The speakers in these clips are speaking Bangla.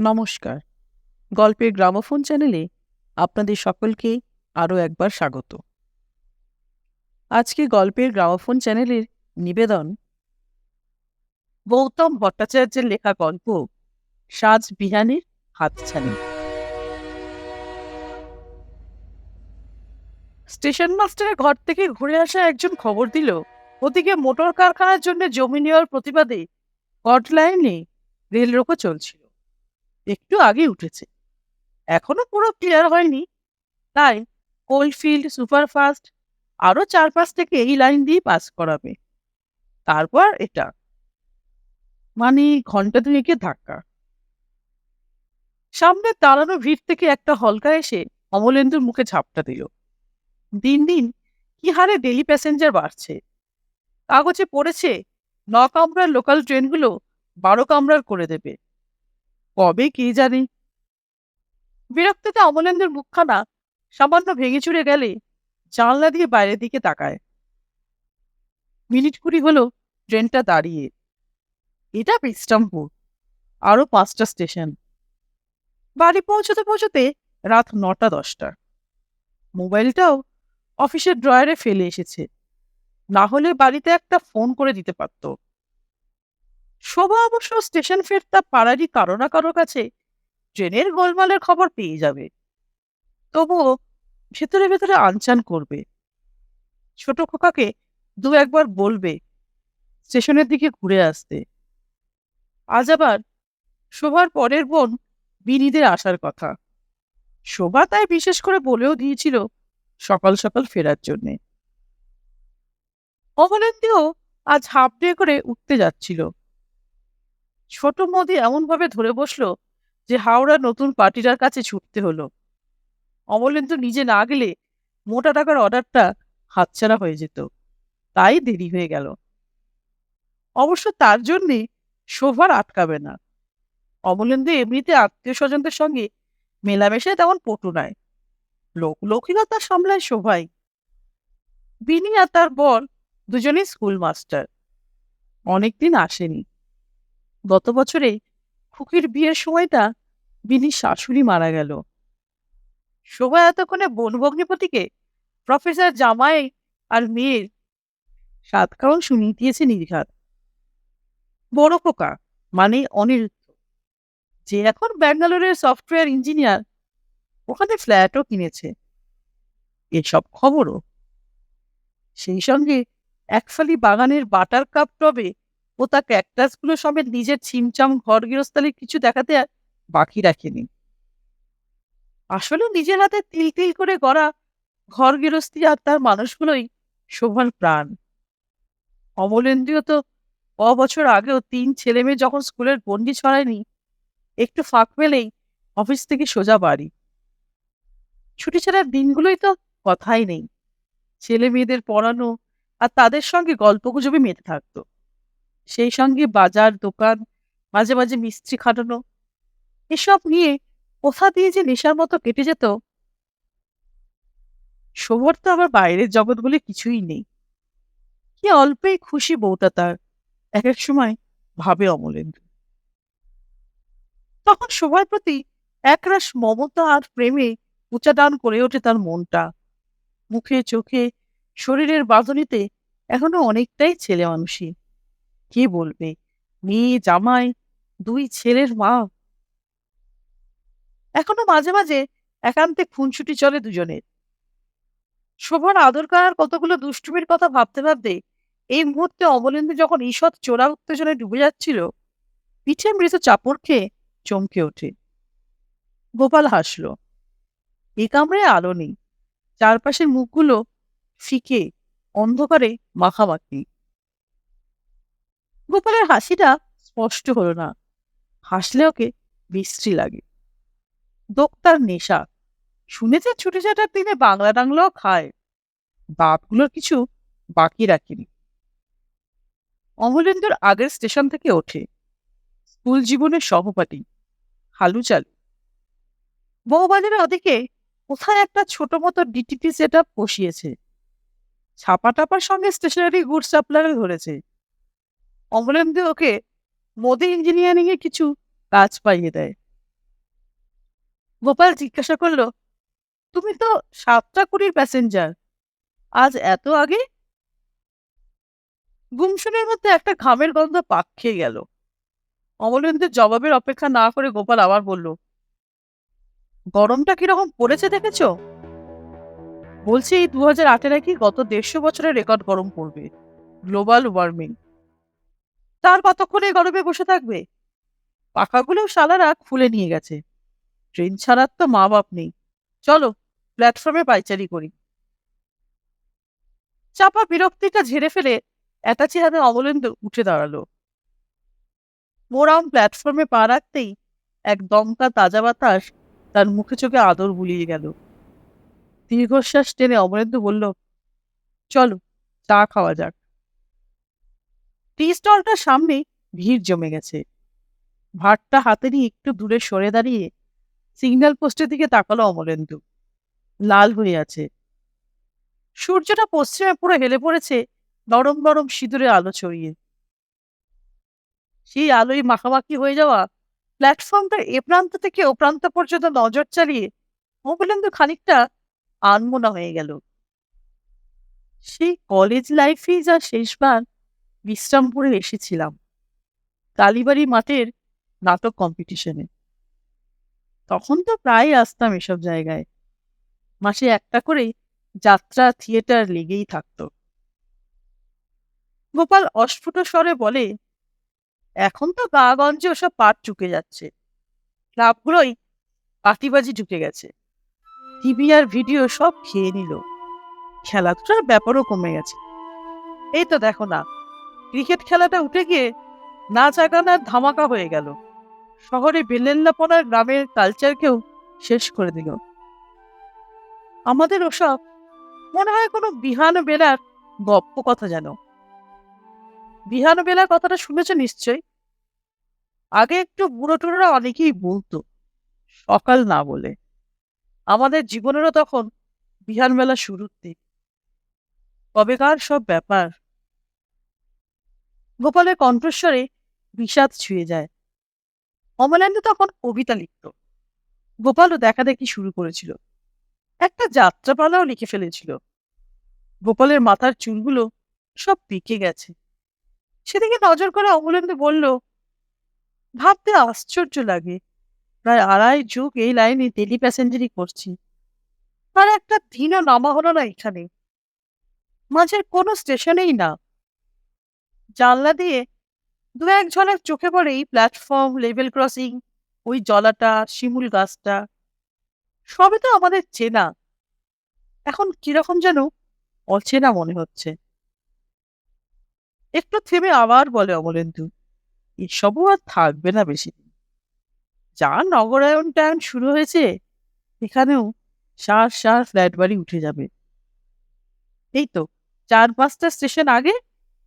নমস্কার। গল্পের গ্রামোফোন চ্যানেলে আপনাদের সকলকে আরও একবার স্বাগত। আজকে গল্পের গ্রামোফোন চ্যানেলের নিবেদন। গৌতম ভট্টাচার্যের লেখা গল্প, সাজ বিহানের হাতছানি। স্টেশন মাস্টারের ঘর থেকে ঘুরে আসা একজন খবর দিল, ওদিকে মোটর কারখানার জন্য জমি নেওয়ার প্রতিবাদে কট লাইনে রেল রোকো চলছিল। একটু আগে উঠেছে। এখনও পুরো ক্লিয়ার হয়নি। তাই কোলফিল্ড সুপারফাস্ট আরও চার পাঁচ থেকে এই লাইন দিয়ে পাস করাবে। তারপর এটা। মানে ঘণ্টা দুয়েকে ধাক্কা। সামনে দাঁড়ানো ভিড় থেকে একটা হলকা এসে অমলেন্দুর মুখে ঝাপটা দিল। দিন দিন কি হারে ডেলি প্যাসেঞ্জার বাড়ছে। কাগজে পড়েছে, ন কামরার লোকাল ট্রেনগুলো বারো কামরার করে দেবে। কবে কে জানে? বিরক্তিতে অমলেন্দ্রের মুখখানা সামান্য ভেঙে চুরে গেলে জানলা দিয়ে বাইরের দিকে তাকায়। মিনিট কুড়ি হলো ট্রেনটা দাঁড়িয়ে। এটা বিশ্রামপুর আরও পাঁচটা স্টেশন। বাড়ি পৌঁছতে পৌঁছতে রাত নটা দশটা। মোবাইলটাও অফিসের ড্রয়ারে ফেলে এসেছে। না হলে বাড়িতে একটা ফোন করে দিতে পারত। শোভা অবশ্য স্টেশন ফেরতা পাড়ারই কারও না কারও কাছে ট্রেনের গোলমালের খবর পেয়ে যাবে। তবুও ভেতরে ভেতরে আনচান করবে। ছোট খোকাকে দু একবার বলবে, স্টেশনের দিকে ঘুরে আসতে। আজ আবার শোভার পরের বোন বিনিদের আসার কথা। শোভা তাই বিশেষ করে বলেও দিয়েছিল সকাল সকাল ফেরার জন্যে। অমলেন্দিও আজ হাফ ডে করে উঠতে যাচ্ছিল। ছোট মোদি এমনভাবে ধরে বসল যে হাওড়ার নতুন পার্টিটার কাছে ছুটতে হলো। অমলেন্দু নিজে না গেলে মোটা টাকার অর্ডারটা হাতছাড়া হয়ে যেত। তাই দেরি হয়ে গেল। অবশ্য তার জন্যে শোভার আটকাবে না। অমলেন্দু এমনিতে আত্মীয় স্বজনদের সঙ্গে মেলামেশায় তেমন পটু নয়। লোক লৌকিকতা সামলায় শোভাই। বিনি আর তার বর দুজনেই স্কুল মাস্টার। অনেকদিন আসেনি। গত বছরে খুকির বিয়ের সময়টা বিনির শাশুড়ি মারা গেল। শোভা এতক্ষণে বনভগ্নিপতিকে, প্রফেসর জামাই আর মেয়ের সাত কারণ শুনিয়ে দিয়েছে নির্ঘাত। বড় খোকা মানে অনিরুদ্ধ। যে এখন ব্যাঙ্গালোরের সফটওয়্যার ইঞ্জিনিয়ার, ওখানে ফ্ল্যাটও কিনেছে। এসব খবরও? সেই সঙ্গে একফালি বাগানের বাটার কাপ টবে ও তা ক্যাকটাসগুলো সমেত নিজের ছিমচাম ঘর গৃহস্থালির কিছু দেখাতে আর বাকি রাখেনি। আসলে নিজের হাতে তিল তিল করে গড়া ঘর গৃহস্থী আর তার মানুষগুলোই শোভার প্রাণ। অমলেন্দ্রীয় তো ক বছর আগেও তিন ছেলে মেয়ে যখন স্কুলের গন্ডি ছড়ায়নি, একটু ফাঁক পেলেই অফিস থেকে সোজা বাড়ি। ছুটি ছাড়ার দিনগুলোই তো কথাই নেই। ছেলে মেয়েদের পড়ানো আর তাদের সঙ্গে গল্পগুজবে মেতে থাকতো। সেই সঙ্গে বাজার, দোকান, মাঝে মাঝে মিস্ত্রি খাটানো, এসব নিয়ে কোথা দিয়ে যে নেশার মতো কেটে যেত? শোভর তো আবার বাইরের জগৎ বলে কিছুই নেই। কি অল্পেই খুশি বউটা তার, এক এক সময় ভাবে অমলেন্দু। তখন শোভার প্রতি একরাশ মমতা আর প্রেমে উঁচাদান করে ওঠে তার মনটা। মুখে, চোখে, শরীরের বাঁধনিতে এখনও অনেকটাই ছেলে মানুষই। কে বলবে? মেয়ে, জামাই, দুই ছেলের মা এখনও মাঝে মাঝে একান্তে খুনছুটি চলে দুজনের। শোভার আদর করার কতগুলো দুষ্টুমির কথা ভাবতে ভাবতে এই মুহূর্তে অমলেন্দু যখন ঈষৎ চোরা উত্তেজনায় ডুবে যাচ্ছিল, পিঠে মৃত চাপড় খেয়ে চমকে ওঠে। গোপাল হাসল, এ কামড়ে আলো নেই। চারপাশের মুখগুলো ফিকে, অন্ধকারে মাখামাখি। গোপালের হাসিটা স্পষ্ট হলো না। হাসলে ওকে বিশ্রী লাগে। দোক্তার নেশা। শুনেছে ছুটে চাটার দিনে বাংলা টাংলাও খায়। বাপগুলোর কিছু বাকি রাখিনি। অমলেন্দুর আগের স্টেশন থেকে ওঠে। স্কুল জীবনের সহপাঠী। হালু চালু। বউবাজারের ওদিকে কোথায় একটা ছোট মতো ডিটিপি সেট আপ বসিয়েছে। ছাপা টাপার সঙ্গে স্টেশনারি গুড সাপ্লাই ধরেছে। অমলেন্দু ওকে মোদি ইঞ্জিনিয়ারিং এ কিছু কাজ পাইয়ে দেয়। গোপাল জিজ্ঞাসা করল, তুমি তো সাতটা কুড়ির প্যাসেঞ্জার আজ এত আগে? গুমশুনের মধ্যে একটা ঘামের গন্ধ পাক খেয়ে গেল। অমলেন্দ্রের জবাবের অপেক্ষা না করে গোপাল আবার বলল, গরমটা কীরকম পড়েছে দেখেছ? বলছি, এই দু হাজার আটে নাকি গত দেড়শো বছরের রেকর্ড গরম পড়বে, গ্লোবাল ওয়ার্মিং। তার কতক্ষণে গরমে বসে থাকবে? পাখাগুলো শালারা খুলে নিয়ে গেছে। ট্রেন ছাড়ার তো মা বাপ নেই। চলো প্ল্যাটফর্মে পাইচারি করি। চাপা বিরক্তিটা ঝেড়ে ফেলে অ্যাটাচি হাতে অমলেন্দু উঠে দাঁড়াল। মোরাম প্ল্যাটফর্মে পা রাখতেই এক দমকা তাজা বাতাস তার মুখে চোখে আদর বুলিয়ে গেল। দীর্ঘশ্বাস টেনে অমরেন্দু বলল, চলো, চা খাওয়া যাক। টি স্টলটার সামনে ভিড় জমে গেছে। ভাতটা হাতে নিয়ে একটু দূরে সরে দাঁড়িয়ে সিগন্যাল পোস্টের দিকে তাকালো অমলেন্দু লাল হয়ে আছে। সূর্যটা পশ্চিমে পুরো হেলে পড়েছে নরম নরম সিঁদুরে আলো ছড়িয়ে। সেই আলোয় মাখামাখি হয়ে যাওয়া প্ল্যাটফর্মটা এ প্রান্ত থেকে ও প্রান্ত পর্যন্ত নজর চালিয়ে অমলেন্দু খানিকটা আনমনা হয়ে গেল। সেই কলেজ লাইফেই যা শেষবার বিশ্রামপুরে এসেছিলাম। কালীবাড়ি মাঠের নাটক কম্পিটিশনে তখন তো প্রায় আসতাম এসব জায়গায়। মাসে একটা করে যাত্রা থিয়েটার লেগেই থাকত। গোপাল অস্ফুট স্বরে বলে, এখন তো গাগঞ্জে ওসব পাট চুকে যাচ্ছে। ক্লাবগুলোই পাতিবাজি ঢুকে গেছে। টিভি আর ভিডিও সব খেয়ে নিল। খেলাধুলার ব্যাপারও কমে গেছে। এই তো দেখো না, ক্রিকেট খেলাটা উঠে গিয়ে নাচ আগানার ধামাকা হয়ে গেল। শহরে বেলেল্লাপনার গ্রামের কালচারকেও শেষ করে দিল। আমাদের ওসব মনে হয় কোনো বিহান বেলার গপ্প কথা যেন। বিহান বেলার কথাটা শুনেছ নিশ্চয় আগে একটু বুড়ো টুড়োরা অনেকেই বলতো, সকাল না বলে। আমাদের জীবনেরও তখন বিহান বেলা শুরুর দিক কবেকার সব ব্যাপার। গোপালের কণ্ঠস্বরে বিষাদ ছুঁয়ে যায়। অমলেন্দু তখন কবিতা লিখত। গোপালও দেখা দেখি শুরু করেছিল। একটা যাত্রাপালাও লিখে ফেলেছিল। গোপালের মাথার চুলগুলো সব পেকে গেছে। সেদিকে নজর করে অমলেন্দু বলল, ভাবতে আশ্চর্য লাগে। প্রায় আড়াই যুগ এই লাইনে টেলি প্যাসেঞ্জারি করছি। আর একটা দিনও নামা হলো না এখানে। মাঝের কোনো স্টেশনেই না। জানলা দিয়ে দু এক চোখে পড়ে এই প্ল্যাটফর্ম লেভেল ক্রসিং ওই জলাটা, শিমুল গাছটা, সবই তো আমাদের চেনা। এখন কীরকম যেন অচেনা মনে হচ্ছে। একটু থেমে আবার বলে অমলেন্দু, এসবও আর থাকবে না বেশি দিন যা নগরায়ন টায়ন শুরু হয়েছে, এখানেও সার সার ফ্ল্যাট বাড়ি উঠে যাবে। এই তো, চার পাঁচটা স্টেশন আগে,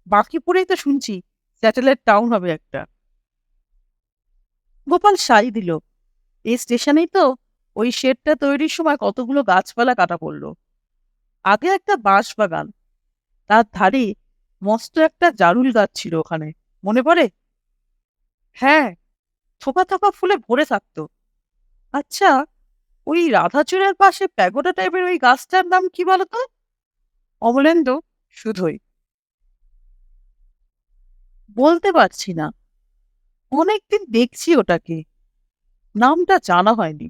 বাকিপুরেই তো শুনছি স্যাটেলাইট টাউন হবে একটা। গোপাল সাই দিল। এই স্টেশনেই তো ওই শেডটা তৈরির সময় কতগুলো গাছপালা কাটা পড়ল। আগে একটা বাঁশ বাগান তার ধারে মস্ত একটা জারুল গাছ ছিল ওখানে, মনে পড়ে? হ্যাঁ থোকা থোকা ফুলে ভরে থাকতো। আচ্ছা ওই রাধাচূড়ার পাশে প্যাগোডা টাইপের ওই গাছটার নাম কি বলতো? অমলেন্দু, শুধুই। বলতে পারছি না। অনেকদিন দেখছি ওটাকে। নামটা জানা হয়নি।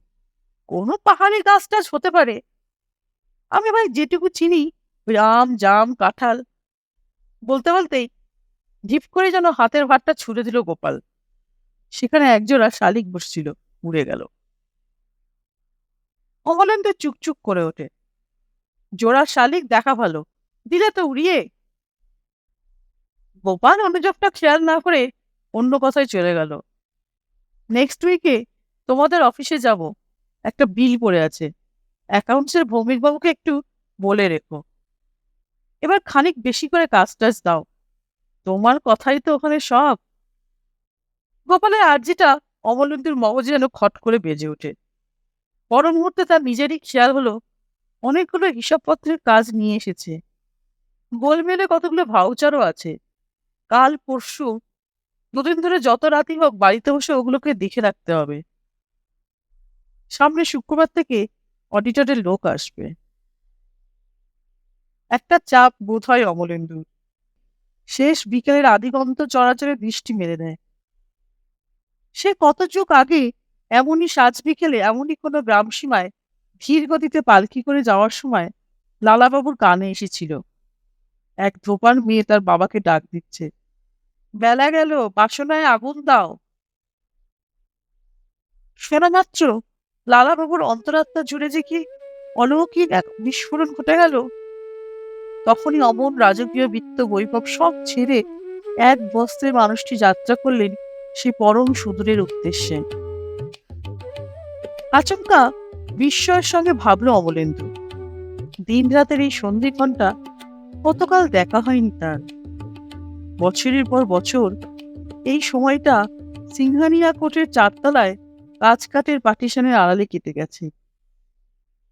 কোনো পাহাড়ি গাছ টাছ হতে পারে। আমি ভাই যেটুকু চিনি আম জাম, কাঁঠাল, বলতে বলতেই ঢিপ করে যেন হাতের ভাতটা ছুড়ে দিল গোপাল। সেখানে একজোড়া শালিক বসছিল, উড়ে গেল। অমলেন্দু চুকচুক করে ওঠে। জোড়া শালিক দেখা ভালো। দিলে তো উড়িয়ে গোপাল অনুযোগটা খেয়াল না করে অন্য কথায় চলে গেল। নেক্সট উইকে তোমাদের অফিসে যাব। একটা বিল পড়ে আছে। অ্যাকাউন্টসের ভৌমিকবাবুকে একটু বলে রেখো। এবার খানিক বেশি করে কাজ টাজ দাও। তোমার কথাই তো ওখানে সব। গোপালের আর্জিটা অমলেন্দুর মগজে যেন খট করে বেজে ওঠে। পর মুহূর্তে তার নিজেরই খেয়াল হলো, অনেকগুলো হিসাবপত্রের কাজ নিয়ে এসেছে। গোলমেলে কতগুলো ভাউচারও আছে। কাল, পরশু, দুদিন ধরে যত রাতই হোক বাড়িতে বসে ওগুলোকে দেখে রাখতে হবে। সামনে শুক্রবার থেকে অডিটরের লোক আসবে। একটা চাপ বোধ হয় অমলেন্দুর শেষ বিকেলের আদিগন্ত চরাচরে দৃষ্টি মেরে দেয়। সে কত যুগ আগে এমনই সাজ বিকেলে এমনই কোনো গ্রাম সীমায় ধীর গতিতে পালকি করে যাওয়ার সময় লালাবাবুর কানে এসেছিল। এক ধোপার মেয়ে তার বাবাকে ডাক দিচ্ছে। বেলা গেল, বাসনায় আগুন দাও। শোনা মাত্র লালাবাবুর অন্তরাত্মা জুড়ে যে কি অলৌকিক এক বিস্ফোরণ ঘটে গেল। তখনই অমন রাজকীয় বৃত্ত বৈভব সব ছেড়ে এক বস্ত্রে মানুষটি যাত্রা করলেন সে পরম সুদূরের উদ্দেশ্যে। আচমকা বিস্ময়ের সঙ্গে ভাবল অমলেন্দু। দিন রাতের এই সন্ধি ঘণ্টা কতকাল দেখা হয়নি তার। বছরের পর বছর এই সময়টা সিংহানিয়া কোর্টের চারতলায় কাজ কাঠের পার্টিশনের আড়ালে কেটে গেছে।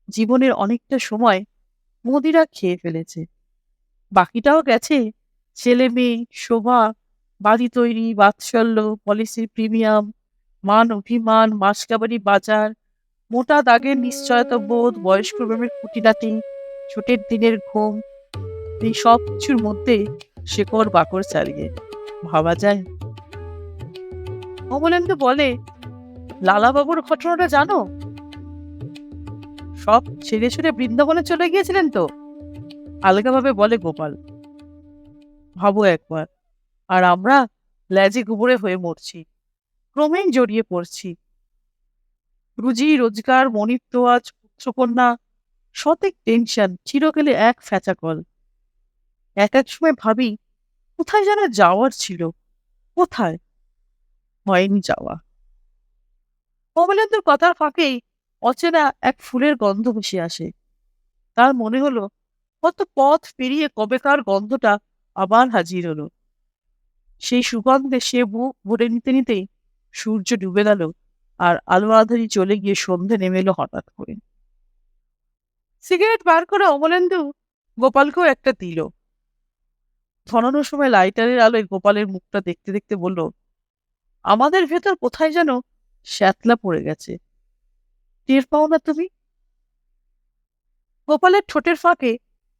জীবনের অনেকটা সময় মোদিরা খেয়ে ফেলেছে। বাকিটাও গেছে ছেলে মেয়ে, শোভা, বাড়ি তৈরি, বাৎসল্য পলিসির প্রিমিয়াম, মান অভিমান মাসকাবারি বাজার, মোটা দাগের নিশ্চয়তা বোধ বয়স্ক প্রেমের খুঁটিনাটি, ছোটের দিনের ঘুম এই সব কিছুর মধ্যে শেকড় বাকড় চালিয়ে ভাবা যায়? অমলেন্দু বলে, লালাবাবুর ঘটনাটা জানো? সব ছেড়ে ছুড়ে বৃন্দাবনে চলে গিয়েছিলেন তো? আলগাভাবে বলে গোপাল, ভাবো একবার, আর আমরা ল্যাজে গুবরে হয়ে মরছি, ক্রমেই জড়িয়ে পড়ছি। রুজি, রোজগার মনিত্ব আজ পুত্রকন্যা শতেক টেনশন, চিরকালে এক ফ্যাচাকল এক এক সময় ভাবি, কোথায় যেন যাওয়ার ছিল? কোথায়? হয়নি যাওয়া। কমলেন্দুর কথার ফাঁকেই অচেনা এক ফুলের গন্ধ ভেসে আসে। তার মনে হলো, কত পথ পেরিয়ে কবেকার গন্ধটা আবার হাজির হলো। সেই সুগন্ধে সে বুক ভরে নিতে নিতেই সূর্য ডুবে গেল আর আলো আধারি চলে গিয়ে সন্ধে নেমে এলো হঠাৎ করে। সিগারেট বার করে অমলেন্দু গোপালকেও একটা দিল। ধনানোর সময় লাইটারের আলোয় গোপালের মুখটা দেখতে দেখতে বলল, আমাদের ভেতর কোথায় যেন শ্যাতলা পড়ে গেছে। টের পাও না তুমি? গোপালের ঠোঁটের ফাঁকে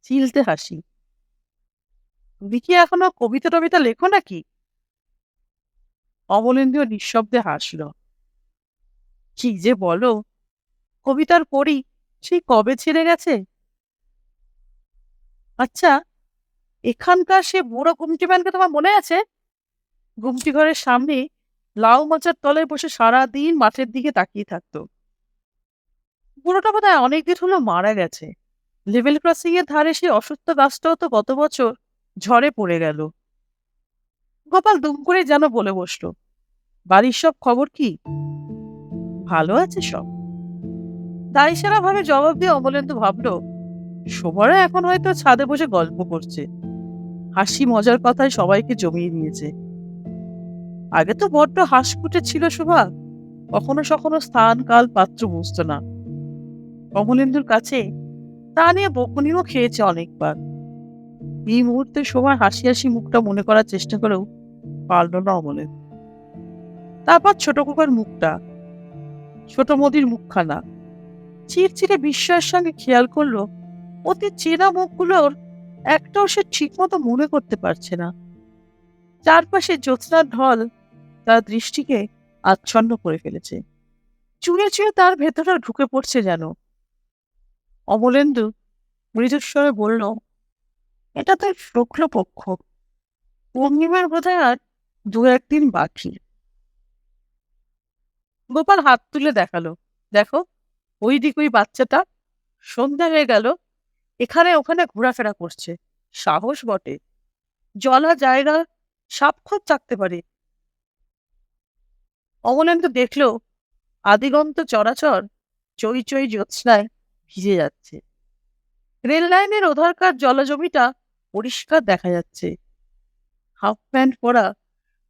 চিলতে হাসি। তুমি কি এখনও কবিতা টবিতা লেখো নাকি? অমলেন্দ্রীয় নিঃশব্দে হাসল। কি যে বলো, কবিতার পড়ি সেই কবে ছেড়ে গেছে? আচ্ছা এখানকার সে বুড়ো গুমটি ম্যানকে তোমার মনে আছে? গুমটি ঘরের সামনে লাউ মাচার তলায় বসে সারা দিন মাঠের দিকে তাকিয়ে থাকতো। বুড়োটা বোধ হয় অনেকদিন হলো মারা গেছে। লেভেল ক্রসিং এর ধারে সেই অসুস্থ গাছটাও তো গত বছর ঝড়ে পড়ে গেল। গোপাল দুম করে যেন বলে বসল, বাড়ির সব খবর কি? ভালো আছে সব। দায়সারা ভাবে জবাব দিয়ে অমলেন্দু ভাবলো শোভরা এখন হয়তো ছাদে বসে গল্প করছে। হাসি মজার কথায় সবাইকে জমিয়ে নিয়েছে। আগে তো বড্ড হাসকুটে ছিল শোভা, কখনো সখনো স্থান, কাল, পাত্র বুঝতো না। কমলেন্দুর কাছে তা নিয়ে বকুনিও খেয়েছে অনেকবার। এই মুহূর্তে শোভার হাসি হাসি মুখটা মনে করার চেষ্টা করেও পারল না অমলের তারপর ছোট কুকার মুখটা, ছোট মোদির মুখখানা। চিরচিরে বিস্ময়ের সঙ্গে খেয়াল করল, অতি চেনা মুখগুলোর একটাও সে ঠিকমতো মনে করতে পারছে না। চারপাশে জ্যোৎস্নার ঢল তার দৃষ্টিকে আচ্ছন্ন করে ফেলেছে। চুড়ে চুড়ে তার ভেতরে ঢুকে পড়ছে যেন। অমলেন্দু মৃদুস্বরে বলল, এটা তো শুক্লপক্ষ। পূর্ণিমার বোধহয় আর দু একদিন বাকি। গোপাল হাত তুলে দেখাল। দেখো, ওই দিক ওই বাচ্চাটা সন্ধ্যা হয়ে গেল। এখানে ওখানে ঘোরাফেরা করছে। সাহস বটে। জলা জায়গা সাপখোপ চাকতে পারে। অমলেন্দু দেখল, আদিগন্ত চরাচর চই চই জ্যোৎস্নায় ভিজে যাচ্ছে। রেল লাইনের ওধারকার জলজমিটা পরিষ্কার দেখা যাচ্ছে। হাফ প্যান্ট পরা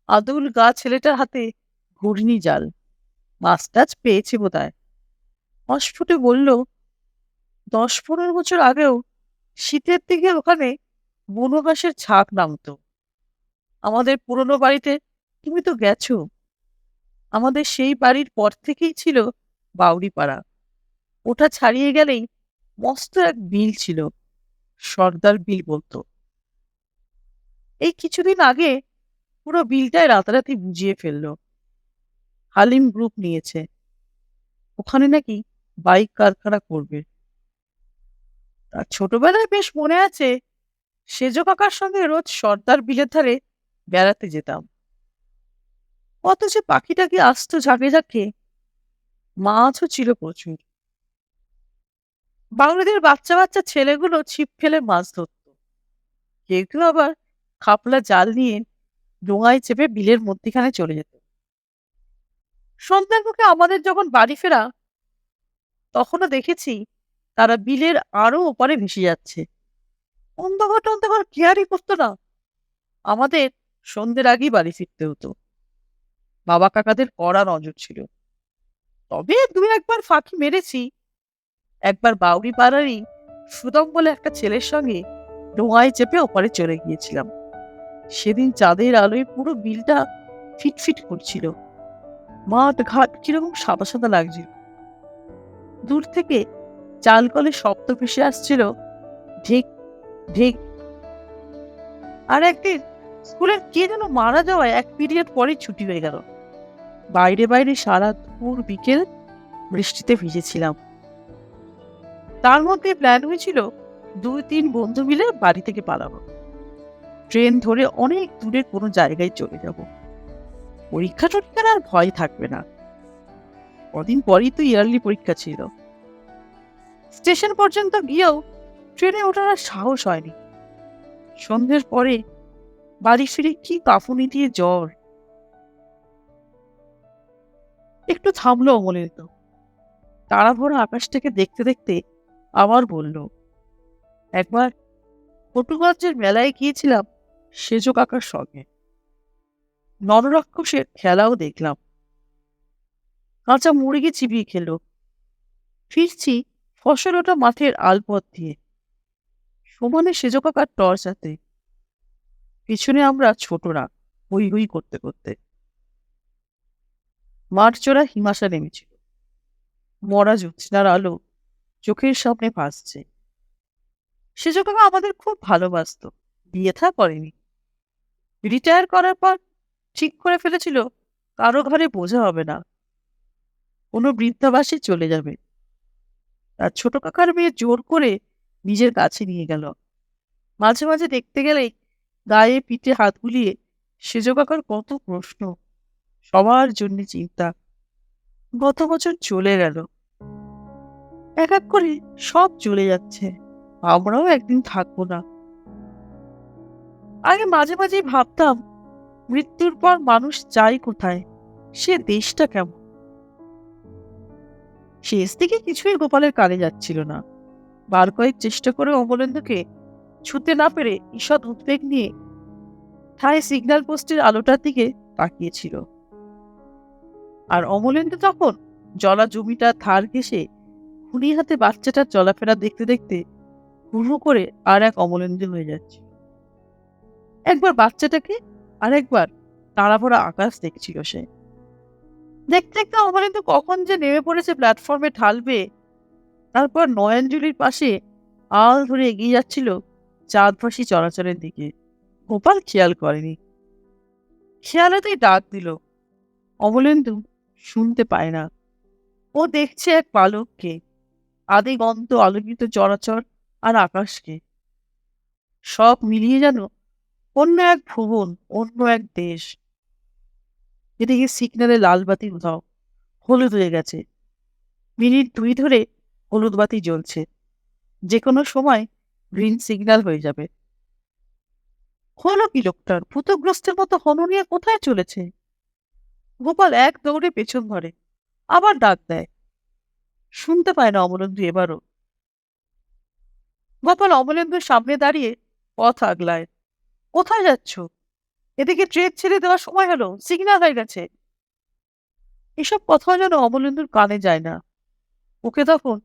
আদুল গা ছেলেটার হাতে ঘূর্ণি জাল মাছ পেয়েছে বোধহয়। অস্ফুটে বলল দশ পনেরো বছর আগেও শীতের দিকে ওখানে বুনো ঘাসের ছাক নামতো। আমাদের পুরনো বাড়িতে তুমি তো গেছো। আমাদের সেই বাড়ির পর থেকেই ছিল বাউরি পাড়া ওটা ছাড়িয়ে গেলেই মস্ত এক বিল ছিল, সর্দার বিল বলতো। এই কিছুদিন আগে পুরো বিলটায় রাতারাতি বুঝিয়ে ফেলল। হালিম গ্রুপ নিয়েছে। ওখানে নাকি বাইক কারখানা করবে। তার ছোটবেলায় বেশ মনে আছে, সেজ কাকার সঙ্গে রোজ সর্দার বিলের ধারে বেড়াতে যেতাম। কত যে পাখিটাকে আসতো ঝাঁকে ঝাঁকে? মাছও ছিল প্রচুর। বাংলাদেশের বাচ্চা বাচ্চা ছেলেগুলো ছিপ ফেলে মাছ ধরত। কেউ কেউ আবার খাপলা জাল নিয়ে ডোঙায় চেপে বিলের মধ্যিখানে চলে যেত। সন্ধ্যার মুখে আমাদের যখন বাড়ি ফেরা, তখনও দেখেছি তারা বিলের আরও ওপারে ভেসে যাচ্ছে। অন্ধকার টন্ধকার কেয়ারই করতো না আমাদের সন্ধ্যের আগেই বাড়ি ফিরতে হতো। বাবা কাকাদের কড়া নজর ছিল। তবে দু একবার ফাঁকি মেরেছি। একবার বাউরি পাড়ারই সুদম বলে একটা ছেলের সঙ্গে ডোঙায় চেপে ওপারে চলে গিয়েছিলাম। সেদিন চাঁদের আলোয় পুরো বিলটা ফিটফিট করছিল। মাঠ ঘাট কীরকম সাদা সাদা লাগছিল। দূর থেকে চাল কলে শব্দ ভেসে আসছিল, ঢেক ঢেক। আর একদিন স্কুলের কে যেন মারা যাওয়ায় এক পিরিয়ড পরে ছুটি হয়ে গেল। বাইরে বাইরে সারা দুপুর বিকেল বৃষ্টিতে ভিজেছিলাম। তার মধ্যে প্ল্যান হয়েছিল দুই তিন বন্ধু মিলে বাড়ি থেকে পালাবো। ট্রেন ধরে অনেক দূরে কোনো জায়গায় চলে যাব। পরীক্ষা টরীক্ষার আর ভয় থাকবে না। কদিন পরই তো ইয়ারলি পরীক্ষা ছিল। স্টেশন পর্যন্ত গিয়েও ট্রেনে ওঠার আর সাহস হয়নি। সন্ধ্যের পরে বাড়ি ফিরে কি কাফুনি দিয়ে জ্বর। একটু থামলো অমলের তো তাড়াভরা আকাশটাকে দেখতে দেখতে আবার বলল, একবার পটুগঞ্জের মেলায় গিয়েছিলাম সেজ কাকার সঙ্গে। নররাক্ষসের খেলাও দেখলাম। কাঁচা মুরগি চিবিয়ে খেলো। ফিরছি ফসল ওটা মাঠের আলপথ দিয়ে। সমানে সেজ কাকার টর্চ হাতে। পিছনে আমরা ছোটরা, হই হই করতে করতে। মাঠ চড়া হিমাশা নেমেছিল। মরা জ্যোৎস্নার আলো চোখের সামনে ভাসছে। সেজ কাকা আমাদের খুব ভালোবাসত। বিয়ে থা করেনি। রিটায়ার করার পর ঠিক করে ফেলেছিল, কারও ঘরে বোঝা হবে না। কোনো বৃদ্ধাবাসে চলে যাবে। তার ছোট কাকার মেয়ে জোর করে নিজের কাছে নিয়ে গেল। মাঝে মাঝে দেখতে গেলেই গায়ে পিঠে হাত বুলিয়ে সেজ কাকার কত প্রশ্ন, সবার জন্য চিন্তা। গত বছর চলে গেল। এক এক করে সব চলে যাচ্ছে, আমরাও একদিন থাকব না। আগে মাঝে মাঝেই ভাবতাম, মৃত্যুর পর মানুষ যায় কোথায়, সে দেশটা কেমন? শেষ দিকে কিছুই গোপালের কানে যাচ্ছিল না। বার কয়েক চেষ্টা করে অমলেন্দুকে ছুতে না পেরে ঈষৎ উদ্বেগ নিয়ে ঠায় সিগন্যাল পোস্টের আলোটার দিকে তাকিয়েছিল। আর অমলেন্দু তখন জলা জমিটা ধার ঘেসে খুনি হাতে বাচ্চাটার চলাফেরা দেখতে দেখতে হুহু করে আর এক অমলেন্দু হয়ে যাচ্ছে একবার বাচ্চাটাকে আর একবার তাড়াভরা আকাশ দেখছিল সে। দেখতে দেখতে অমলেন্দু কখন যে নেমে পড়েছে প্ল্যাটফর্মে ঢালবে। তারপর নয়নজুলির পাশে আল ধরে এগিয়ে যাচ্ছিল চাঁদভাসী চলাচলের দিকে। গোপাল খেয়াল করেনি। খেয়ালেতেই ডাক দিল। অমলেন্দু শুনতে পায় না। ও দেখছে এক পালককে আদি গন্ত আলোকিত চরাচর আর আকাশকে। সব মিলিয়ে যেন অন্য এক ভুবন, অন্য এক দেশ। এদিকে সিগনালে লাল বাতি উধাও হলুদ হয়ে গেছে। মিনিট দুই ধরে হলুদ বাতি জ্বলছে। যে কোনো সময় গ্রিন সিগন্যাল হয়ে যাবে। হলো কি লোকটার? ভূতগ্রস্তের মতো হন নিয়ে কোথায় চলেছে? গোপাল এক দৌড়ে পেছন ধরে আবার ডাক দেয়। শুনতে পায় না অমলেন্দু এবারও। গোপাল অমলেন্দুর সামনে দাঁড়িয়ে পথ আগলায়। কোথায় যাচ্ছ? এদিকে ট্রেন ছেড়ে দেওয়ার সময় হলো সিগনাল হয়ে গেছে। এসব কথা যেন অমলেন্দুর কানে যায় না। ওকে তখন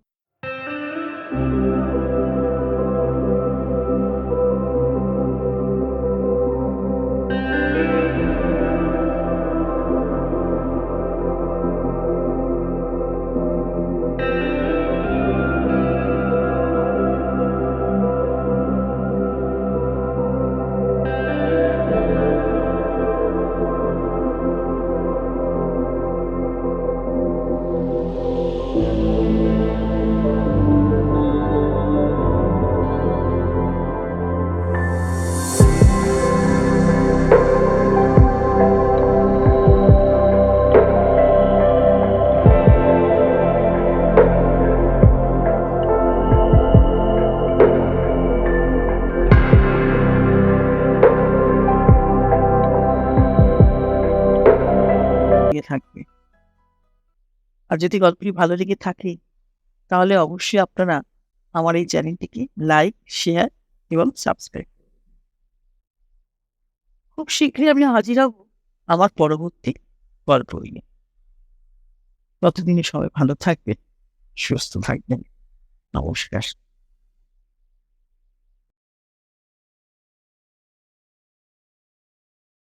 আর যদি গল্পটি ভালো লেগে থাকে, তাহলে অবশ্যই আপনারা আমার এই চ্যানেলটিকে লাইক, শেয়ার এবং সাবস্ক্রাইব খুব শীঘ্রই আমি হাজির হব আমার পরবর্তী গল্প নিয়ে। ততদিনে সবাই ভালো থাকবেন, সুস্থ থাকবেন। নমস্কার।